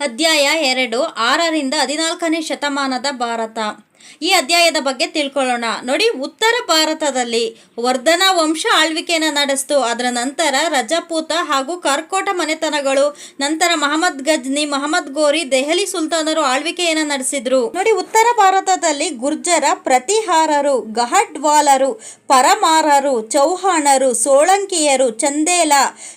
ಅಧ್ಯಾಯ ಎರಡು, ಆರರಿಂದ ಹದಿನಾಲ್ಕನೇ ಶತಮಾನದ ಭಾರತ. ಈ ಅಧ್ಯಾಯದ ಬಗ್ಗೆ ತಿಳ್ಕೊಳ್ಳೋಣ. ನೋಡಿ, ಉತ್ತರ ಭಾರತದಲ್ಲಿ ವರ್ಧನ ವಂಶ ಆಳ್ವಿಕೆಯನ್ನು ನಡೆಸ್ತು. ಅದರ ನಂತರ ರಜಪೂತ ಹಾಗೂ ಕರ್ಕೋಟ ಮನೆತನಗಳು, ನಂತರ ಮಹಮ್ಮದ್ ಗಜ್ನಿ, ಮಹಮ್ಮದ್ ಗೋರಿ, ದೆಹಲಿ ಸುಲ್ತಾನರು ಆಳ್ವಿಕೆಯನ್ನು ನಡೆಸಿದ್ರು. ನೋಡಿ, ಉತ್ತರ ಭಾರತದಲ್ಲಿ ಗುರ್ಜರ ಪ್ರತಿಹಾರರು ಗಹಡ್ವಾಲರು ಪರಮಾರರು, ಚೌಹಾಣರು, ಸೋಳಂಕಿಯರು, ಚಂದೇಲ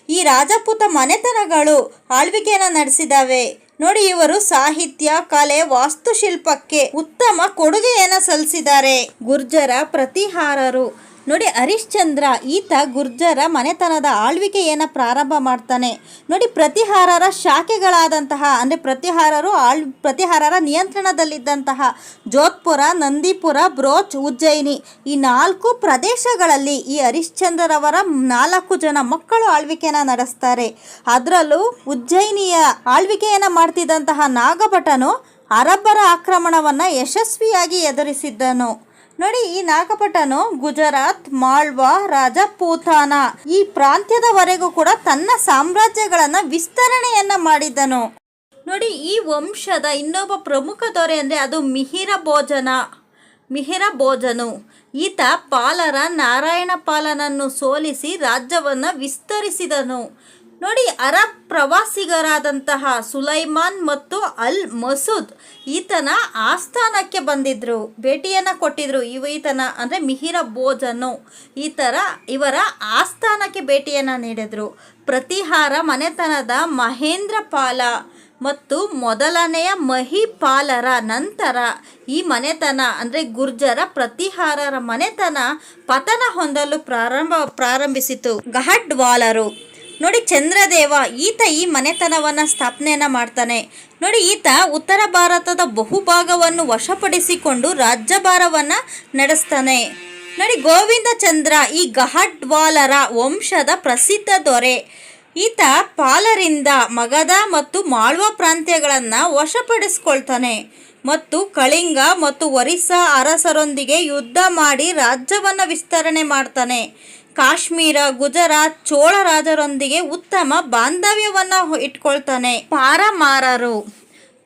ಈ ರಾಜಪೂತ ಮನೆತನಗಳು ಆಳ್ವಿಕೆಯನ್ನು ನಡೆಸಿದಾವೆ ನೋಡಿ ಇವರು ಸಾಹಿತ್ಯ ಕಲೆ ವಾಸ್ತುಶಿಲ್ಪಕ್ಕೆ ಉತ್ತಮ ಕೊಡುಗೆಯನ್ನು ಸಲ್ಲಿಸಿದ್ದಾರೆ. ಗುರ್ಜರ ಪ್ರತಿಹಾರರು. ನೋಡಿ ಹರಿಶ್ಚಂದ್ರ, ಈತ ಗುರ್ಜರ ಮನೆತನದ ಆಳ್ವಿಕೆಯನ್ನು ಪ್ರಾರಂಭ ಮಾಡ್ತಾನೆ. ನೋಡಿ ಪ್ರತಿಹಾರರ ಶಾಖೆಗಳಾದಂತಹ, ಅಂದರೆ ಪ್ರತಿಹಾರರು ಆಳ್, ಪ್ರತಿಹಾರರ ನಿಯಂತ್ರಣದಲ್ಲಿದ್ದಂತಹ ಜೋಧ್ಪುರ, ನಂದಿಪುರ, ಬ್ರೋಚ್, ಉಜ್ಜಯಿನಿ ಈ ನಾಲ್ಕು ಪ್ರದೇಶಗಳಲ್ಲಿ ಈ ಹರಿಶ್ಚಂದ್ರರವರ ನಾಲ್ಕು ಜನ ಮಕ್ಕಳು ಆಳ್ವಿಕೆಯನ್ನು ನಡೆಸ್ತಾರೆ. ಅದರಲ್ಲೂ ಉಜ್ಜಯಿನಿಯ ಆಳ್ವಿಕೆಯನ್ನು ಮಾಡ್ತಿದ್ದಂತಹ ನಾಗಭಟನು ಅರಬ್ಬರ ಆಕ್ರಮಣವನ್ನು ಯಶಸ್ವಿಯಾಗಿ ಎದುರಿಸಿದ್ದನು. ನೋಡಿ, ಈ ನಾಗಪಟನು ಗುಜರಾತ್, ಮಾಳ್ವಾ ರಾಜಪೂತಾನ ಈ ಪ್ರಾಂತ್ಯದವರೆಗೂ ಕೂಡ ತನ್ನ ಸಾಮ್ರಾಜ್ಯಗಳನ್ನ ವಿಸ್ತರಣೆಯನ್ನ ಮಾಡಿದ್ದನು. ನೋಡಿ, ಈ ವಂಶದ ಇನ್ನೊಬ್ಬ ಪ್ರಮುಖ ದೊರೆ ಅಂದರೆ ಅದು ಮಿಹಿರ ಭೋಜನ ಮಿಹಿರ ಭೋಜನು ಈತ ಪಾಲರ ನಾರಾಯಣ ಪಾಲನನ್ನು ಸೋಲಿಸಿ ರಾಜ್ಯವನ್ನು ವಿಸ್ತರಿಸಿದನು. ನೋಡಿ, ಅರಬ್ ಪ್ರವಾಸಿಗರಾದಂತಹ ಸುಲೈಮಾನ್ ಮತ್ತು ಅಲ್ ಮಸೂದ್ ಈತನ ಆಸ್ಥಾನಕ್ಕೆ ಬಂದಿದ್ರು, ಭೇಟಿಯನ್ನು ಕೊಟ್ಟಿದ್ರು. ಇವ ಈತನ ಅಂದರೆ ಮಿಹಿರ ಭೋಜನು ಈ ಥರ ಇವರ ಆಸ್ಥಾನಕ್ಕೆ ಭೇಟಿಯನ್ನು ನೀಡಿದರು. ಪ್ರತಿಹಾರ ಮನೆತನದ ಮಹೇಂದ್ರ ಪಾಲ ಮತ್ತು ಮೊದಲನೆಯ ಮಹಿಪಾಲರ ನಂತರ ಈ ಮನೆತನ ಅಂದರೆ ಗುರ್ಜರ ಪ್ರತಿಹಾರರ ಮನೆತನ ಪತನ ಹೊಂದಲು ಪ್ರಾರಂಭ ಪ್ರಾರಂಭಿಸಿತು. ಗಹಡ್ವಾಲರು ನೋಡಿ ಚಂದ್ರದೇವ, ಈತ ಈ ಮನೆತನವನ್ನು ಸ್ಥಾಪನೆಯನ್ನು ಮಾಡ್ತಾನೆ. ನೋಡಿ ಈತ ಉತ್ತರ ಭಾರತದ ಬಹುಭಾಗವನ್ನು ವಶಪಡಿಸಿಕೊಂಡು ರಾಜ್ಯಭಾರವನ್ನು ನಡೆಸ್ತಾನೆ. ನೋಡಿ ಗೋವಿಂದ ಚಂದ್ರ, ಈ ಗಹಡ್ವಾಲರ ವಂಶದ ಪ್ರಸಿದ್ಧ ದೊರೆ. ಈತ ಪಾಲರಿಂದ ಮಗಧ ಮತ್ತು ಮಾಳ್ವ ಪ್ರಾಂತ್ಯಗಳನ್ನು ವಶಪಡಿಸ್ಕೊಳ್ತಾನೆ. ಮತ್ತು ಕಳಿಂಗ ಮತ್ತು ಒರಿಸ್ಸಾ ಅರಸರೊಂದಿಗೆ ಯುದ್ಧ ಮಾಡಿ ರಾಜ್ಯವನ್ನು ವಿಸ್ತರಣೆ ಮಾಡ್ತಾನೆ. ಕಾಶ್ಮೀರ, ಗುಜರಾತ್, ಚೋಳ ರಾಜರೊಂದಿಗೆ ಉತ್ತಮ ಬಾಂಧವ್ಯವನ್ನು ಇಟ್ಕೊಳ್ತಾನೆ. ಪಾರಮಾರರು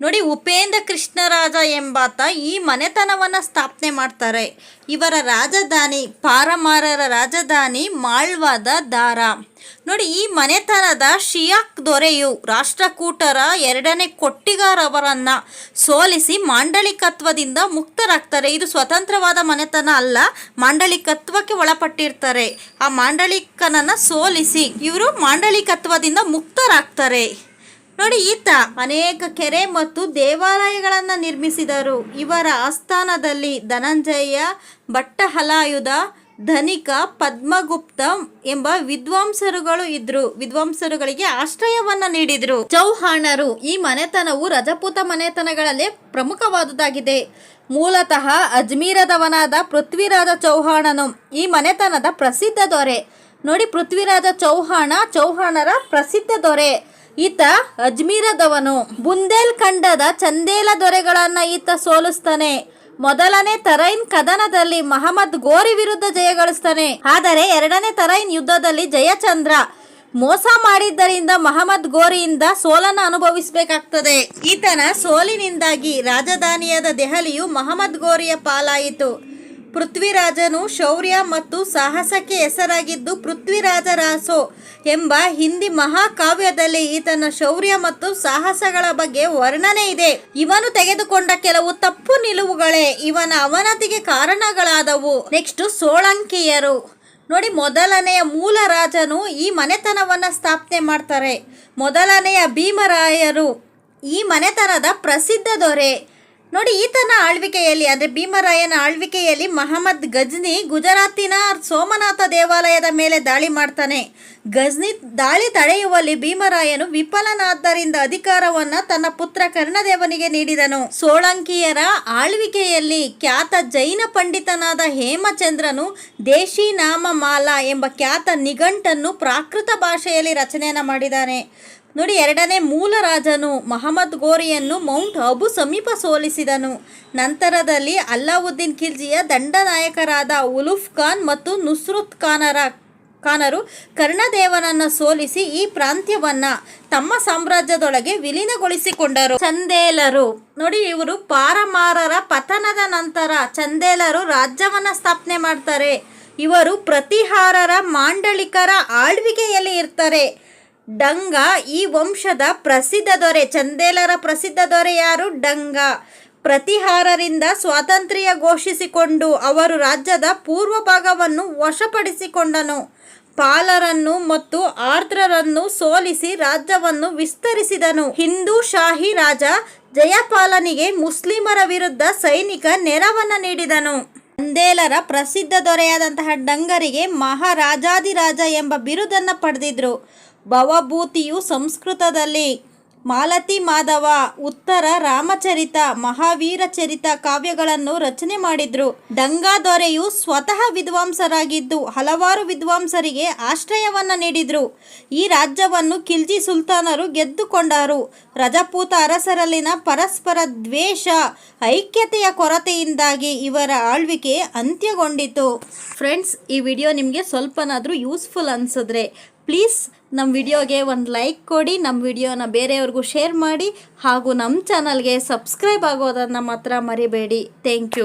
ನೋಡಿ, ಉಪೇಂದ್ರ ಕೃಷ್ಣರಾಜ ಎಂಬಾತ ಈ ಮನೆತನವನ್ನು ಸ್ಥಾಪನೆ ಮಾಡ್ತಾರೆ. ಇವರ ರಾಜಧಾನಿ, ಪಾರಮಾರರ ರಾಜಧಾನಿ ಮಾಳ್ವಾದ ದಾರ. ನೋಡಿ, ಈ ಮನೆತನದ ಶಿಯಾಕ್ ದೊರೆಯು. ರಾಷ್ಟ್ರಕೂಟರ ಎರಡನೇ ಕೊಟ್ಟಿಗಾರವರನ್ನು ಸೋಲಿಸಿ ಮಾಂಡಳಿಕತ್ವದಿಂದ ಮುಕ್ತರಾಗ್ತಾರೆ. ಇದು ಸ್ವತಂತ್ರವಾದ ಮನೆತನ ಅಲ್ಲ ಮಾಂಡಳಿಕತ್ವಕ್ಕೆ ಒಳಪಟ್ಟಿರ್ತಾರೆ. ಆ ಮಾಂಡಳಿಕನನ್ನು ಸೋಲಿಸಿ ಇವರು ಮಾಂಡಳಿಕತ್ವದಿಂದ ಮುಕ್ತರಾಗ್ತಾರೆ. ನೋಡಿ, ಈತ ಅನೇಕ ಕೆರೆ ಮತ್ತು ದೇವಾಲಯಗಳನ್ನು ನಿರ್ಮಿಸಿದರು. ಇವರ ಆಸ್ಥಾನದಲ್ಲಿ ಧನಂಜಯ, ಭಟ್ಟಹಲಾಯುಧ, ಧನಿಕ, ಪದ್ಮಗುಪ್ತ ಎಂಬ ವಿದ್ವಾಂಸರುಗಳು ಇದ್ರು. ವಿದ್ವಾಂಸರುಗಳಿಗೆ ಆಶ್ರಯವನ್ನ ನೀಡಿದ್ರು. ಚೌಹಾಣರು ಈ ಮನೆತನವು ರಜಪೂತ ಮನೆತನಗಳಲ್ಲಿ ಪ್ರಮುಖವಾದುದಾಗಿದೆ. ಮೂಲತಃ ಅಜ್ಮೀರದವನಾದ ಪೃಥ್ವಿರಾಜ ಚೌಹಾಣನು ಈ ಮನೆತನದ ಪ್ರಸಿದ್ಧ ದೊರೆ. ನೋಡಿ, ಪೃಥ್ವಿರಾಜ ಚೌಹಾಣ, ಚೌಹಾಣರ ಪ್ರಸಿದ್ಧ ದೊರೆ. ಈತ ಅಜ್ಮೀರದವನು. ಬುಂದೇಲ್ಖಂಡದ ಚಂದೇಲ ದೊರೆಗಳನ್ನು ಈತ ಸೋಲಿಸ್ತಾನೆ. ಮೊದಲನೇ ತರೈನ್ ಕದನದಲ್ಲಿ ಮಹಮ್ಮದ್ ಗೋರಿ ವಿರುದ್ಧ ಜಯಗಳಿಸ್ತಾನೆ ಆದರೆ ಎರಡನೇ ತರೈನ್ ಯುದ್ಧದಲ್ಲಿ ಜಯಚಂದ್ರ ಮೋಸ ಮಾಡಿದ್ದರಿಂದ ಮಹಮ್ಮದ್ ಗೋರಿಯಿಂದ ಸೋಲನ್ನು ಅನುಭವಿಸಬೇಕಾಗ್ತದೆ. ಈತನ ಸೋಲಿನಿಂದಾಗಿ ರಾಜಧಾನಿಯಾದ ದೆಹಲಿಯು ಮಹಮ್ಮದ್ ಗೋರಿಯ ಪಾಲಾಯಿತು. ಪೃಥ್ವಿರಾಜನು ಶೌರ್ಯ ಮತ್ತು ಸಾಹಸಕ್ಕೆ ಹೆಸರಾಗಿದ್ದು ಪೃಥ್ವಿರಾಜ ರಾಸೋ ಎಂಬ ಹಿಂದಿ ಮಹಾಕಾವ್ಯದಲ್ಲಿ ಈತನ ಶೌರ್ಯ ಮತ್ತು ಸಾಹಸಗಳ ಬಗ್ಗೆ ವರ್ಣನೆ ಇದೆ. ಇವನು ತೆಗೆದುಕೊಂಡ ಕೆಲವು ತಪ್ಪು ನಿಲುವುಗಳೇ ಇವನ ಅವನತಿಗೆ ಕಾರಣಗಳಾದವು. ನೆಕ್ಸ್ಟ್ ಸೋಳಂಕಿಯರು. ನೋಡಿ, ಮೊದಲನೆಯ ಮೂಲ ರಾಜನು ಈ ಮನೆತನವನ್ನು ಸ್ಥಾಪನೆ ಮಾಡ್ತಾರೆ. ಮೊದಲನೆಯ ಭೀಮರಾಯರು ಈ ಮನೆತನದ ಪ್ರಸಿದ್ಧ ದೊರೆ. ನೋಡಿ, ಈತನ ಆಳ್ವಿಕೆಯಲ್ಲಿ, ಅಂದರೆ ಭೀಮರಾಯನ ಆಳ್ವಿಕೆಯಲ್ಲಿ ಮಹಮ್ಮದ್ ಗಜ್ನಿ ಗುಜರಾತಿನ ಸೋಮನಾಥ ದೇವಾಲಯದ ಮೇಲೆ ದಾಳಿ ಮಾಡ್ತಾನೆ. ಗಜ್ನಿ ದಾಳಿ ತಡೆಯುವಲ್ಲಿ ಭೀಮರಾಯನು ವಿಫಲನಾದ್ದರಿಂದ ಅಧಿಕಾರವನ್ನು ತನ್ನ ಪುತ್ರ ಕರ್ಣದೇವನಿಗೆ ನೀಡಿದನು. ಸೋಳಂಕಿಯರ ಆಳ್ವಿಕೆಯಲ್ಲಿ ಖ್ಯಾತ ಜೈನ ಪಂಡಿತನಾದ ಹೇಮಚಂದ್ರನು ದೇಶಿ ನಾಮಮಾಲ ಎಂಬ ಖ್ಯಾತ ನಿಘಂಟನ್ನು ಪ್ರಾಕೃತ ಭಾಷೆಯಲ್ಲಿ ರಚನೆಯನ್ನು ಮಾಡಿದ್ದಾನೆ. ನೋಡಿ, ಎರಡನೇ ಮೂಲ ರಾಜನು ಮಹಮ್ಮದ್ ಗೋರಿಯನ್ನು ಮೌಂಟ್ ಅಬು ಸಮೀಪ ಸೋಲಿಸಿದನು. ನಂತರದಲ್ಲಿ ಅಲ್ಲಾವುದ್ದೀನ್ ಖಿಲ್ಜಿಯ ದಂಡನಾಯಕರಾದ ಉಲುಫ್ ಖಾನ್ ಮತ್ತು ನುಸ್ರುತ್ ಖಾನರ ಖಾನರು ಕರ್ಣದೇವನನ್ನು ಸೋಲಿಸಿ ಈ ಪ್ರಾಂತ್ಯವನ್ನು ತಮ್ಮ ಸಾಮ್ರಾಜ್ಯದೊಳಗೆ ವಿಲೀನಗೊಳಿಸಿಕೊಂಡರು. ಚಂದೇಲರು. ನೋಡಿ, ಇವರು ಪಾರಮಾರರ ಪತನದ ನಂತರ ಚಂದೇಲರು ರಾಜ್ಯವನ್ನು ಸ್ಥಾಪನೆ ಮಾಡ್ತಾರೆ. ಇವರು ಪ್ರತಿಹಾರರ ಮಾಂಡಳಿಕರ ಆಳ್ವಿಕೆಯಲ್ಲಿ ಇರ್ತಾರೆ. ಡಂಗ ಈ ವಂಶದ ಪ್ರಸಿದ್ಧ ದೊರೆ. ಚಂದೇಲರ ಪ್ರಸಿದ್ಧ ದೊರೆ ಯಾರು? ಡಂಗ. ಪ್ರತಿಹಾರರಿಂದ ಸ್ವಾತಂತ್ರ್ಯ ಘೋಷಿಸಿಕೊಂಡು ಅವರು ರಾಜ್ಯದ ಪೂರ್ವ ಭಾಗವನ್ನು ವಶಪಡಿಸಿಕೊಂಡನು. ಪಾಲರನ್ನು ಮತ್ತು ಆರ್ದ್ರರನ್ನು ಸೋಲಿಸಿ ರಾಜ್ಯವನ್ನು ವಿಸ್ತರಿಸಿದನು. ಹಿಂದೂ ಶಾಹಿ ರಾಜ ಜಯಪಾಲನಿಗೆ ಮುಸ್ಲಿಮರ ವಿರುದ್ಧ ಸೈನಿಕ ನೆರವನ್ನು ನೀಡಿದನು. ಚಂದೇಲರ ಪ್ರಸಿದ್ಧ ದೊರೆಯಾದಂತಹ ಡಂಗರಿಗೆ ಮಹಾರಾಜಾದಿರಾಜ ಎಂಬ ಬಿರುದನ್ನು ಪಡೆದಿದ್ರು. ಭವಭೂತಿಯು ಸಂಸ್ಕೃತದಲ್ಲಿ ಮಾಲತಿ ಮಾಧವ ಉತ್ತರ ರಾಮಚರಿತ ಮಹಾವೀರ ಚರಿತ ಕಾವ್ಯಗಳನ್ನು ರಚನೆ ಮಾಡಿದ್ರು. ಡಂಗಾ ದೊರೆಯು ಸ್ವತಃ ವಿದ್ವಾಂಸರಾಗಿದ್ದು ಹಲವಾರು ವಿದ್ವಾಂಸರಿಗೆ ಆಶ್ರಯವನ್ನ ನೀಡಿದ್ರು. ಈ ರಾಜ್ಯವನ್ನು ಖಿಲ್ಜಿ ಸುಲ್ತಾನರು ಗೆದ್ದುಕೊಂಡರು. ರಜಪೂತ ಅರಸರಲ್ಲಿನ ಪರಸ್ಪರ ದ್ವೇಷ, ಐಕ್ಯತೆಯ ಕೊರತೆಯಿಂದಾಗಿ ಇವರ ಆಳ್ವಿಕೆ ಅಂತ್ಯಗೊಂಡಿತು. ಫ್ರೆಂಡ್ಸ್, ಈ ವಿಡಿಯೋ ನಿಮಗೆ ಸ್ವಲ್ಪನಾದರೂ ಯೂಸ್ಫುಲ್ ಅನಿಸಿದ್ರೆ ಪ್ಲೀಸ್ ನಮ್ಮ ವಿಡಿಯೋಗೆ ಒಂದು ಲೈಕ್ ಕೊಡಿ ನಮ್ಮ ವಿಡಿಯೋನ ಬೇರೆಯವ್ರಿಗೂ ಶೇರ್ ಮಾಡಿ ಹಾಗೂ ನಮ್ಮ ಚಾನಲ್ಗೆ ಸಬ್ಸ್ಕ್ರೈಬ್ ಆಗೋದನ್ನು ಮಾತ್ರ ಮರಿಬೇಡಿ. Thank you